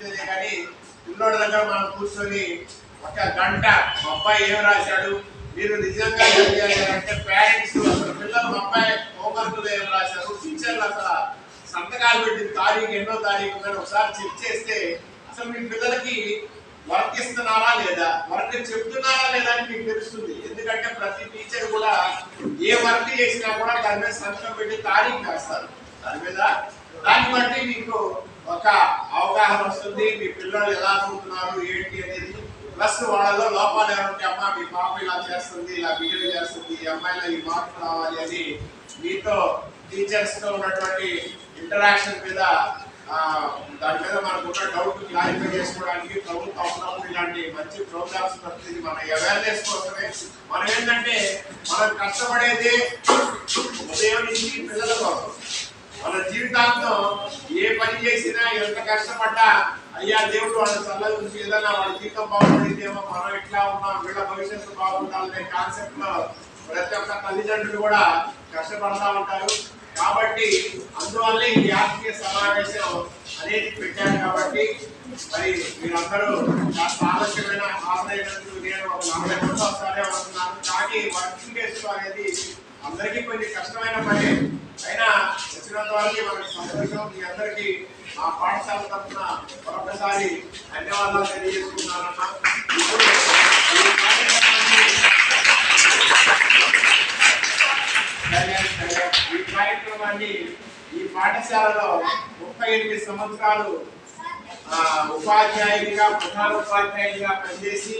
కానీ పిల్లోడి దగ్గర మనం కూర్చొని ఒక గంట మా అబ్బాయి ఏం రాశాడు? మీరు నిజంగా ఏం చేయాలంటే పేరెంట్స్ అసలు పిల్లలు మా అబ్బాయి హోంవర్క్ ఏం రాశారు? టీచర్లు అసలు సంతకాలు పెట్టిన తారీఖు ఎన్నో తారీఖు కానీ ఒకసారి చెక్ చేస్తే అసలు మీ పిల్లలకి వర్క్ ఇస్తున్నారా లేదా? వర్క్ చెప్తున్నారా లేదా అని మీకు తెలుస్తుంది. ఎందుకంటే ప్రతి టీచర్ కూడా ఏ వర్క్ చేసినా కూడా దాని మీద సంతకం పెట్టి తారీఖు కాస్తారు దాని మీద దాన్ని బట్టి మీకు ఒక అవగాహన వస్తుంది మీ పిల్లలు ఎలా అనుకుంటున్నారు ఏంటి అనేది. ప్లస్ వాళ్ళలో లోపాలు ఏమంటే అమ్మా మీ పాప ఇలా చేస్తుంది ఇలా బిహేవ్ చేస్తుంది ఈ అమ్మాయిలో ఈ మార్పు రావాలి అని మీతో టీచర్స్తో ఉన్నటువంటి ఇంటరాక్షన్ మీద దాని మీద మనకు ఉన్న డౌట్ క్లారిఫై చేసుకోవడానికి ప్రభుత్వం ఉన్నప్పుడు ఇలాంటి మంచి ప్రోగ్రామ్స్ ప్రతిదీ మన అవేర్నెస్ కోసమే. మనం ఏంటంటే మనం కష్టపడేది ఉదయం నుంచి పిల్లల కోసం. మన జీవితాంతం ఏ పని చేసినా ఎంత కష్టపడ్డా అయ్యా దేవుడు వాళ్ళ చల్ల ఉంచి ఏదైనా వాళ్ళ జీవితం బాగుపడిందేమో మనం ఎట్లా ఉన్నాం వీళ్ళ భవిష్యత్తు బాగుండాలనే కాన్సెప్ట్లో ప్రతి ఒక్క తల్లిదండ్రులు కూడా కష్టపడతా ఉంటారు. కాబట్టి అందువల్లే ఈ ఆత్మీయ సమావేశం అనేది పెట్టాను కాబట్టి మరి మీరందరూ కాస్త ఆలస్యమైన హాజరైనందుకు నేను ఒక నలభై వస్తానే అనుకున్నాను కానీ వర్కింగ్ డేస్ అనేది అందరికీ కొంచెం కష్టమైన పని. అయినా వచ్చినంత వరకు మనకి సంతోషం. మీ అందరికీ మా పాఠశాల తరఫున మరొకసారి ధన్యవాదాలు తెలియజేసుకున్నానమ్మా ఇప్పుడు ఈ కార్యక్రమాన్ని ఈ పాఠశాలలో ముప్పై ఎనిమిది సంవత్సరాలు ఉపాధ్యాయులుగా ప్రధాన ఉపాధ్యాయులుగా పనిచేసి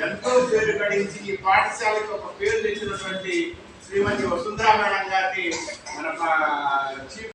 ఎంతో పేరు గడించి ఈ పాఠశాలకు ఒక పేరు తెచ్చినటువంటి శ్రీమతి వసుంధరా మేడం గారిని మన చీఫ్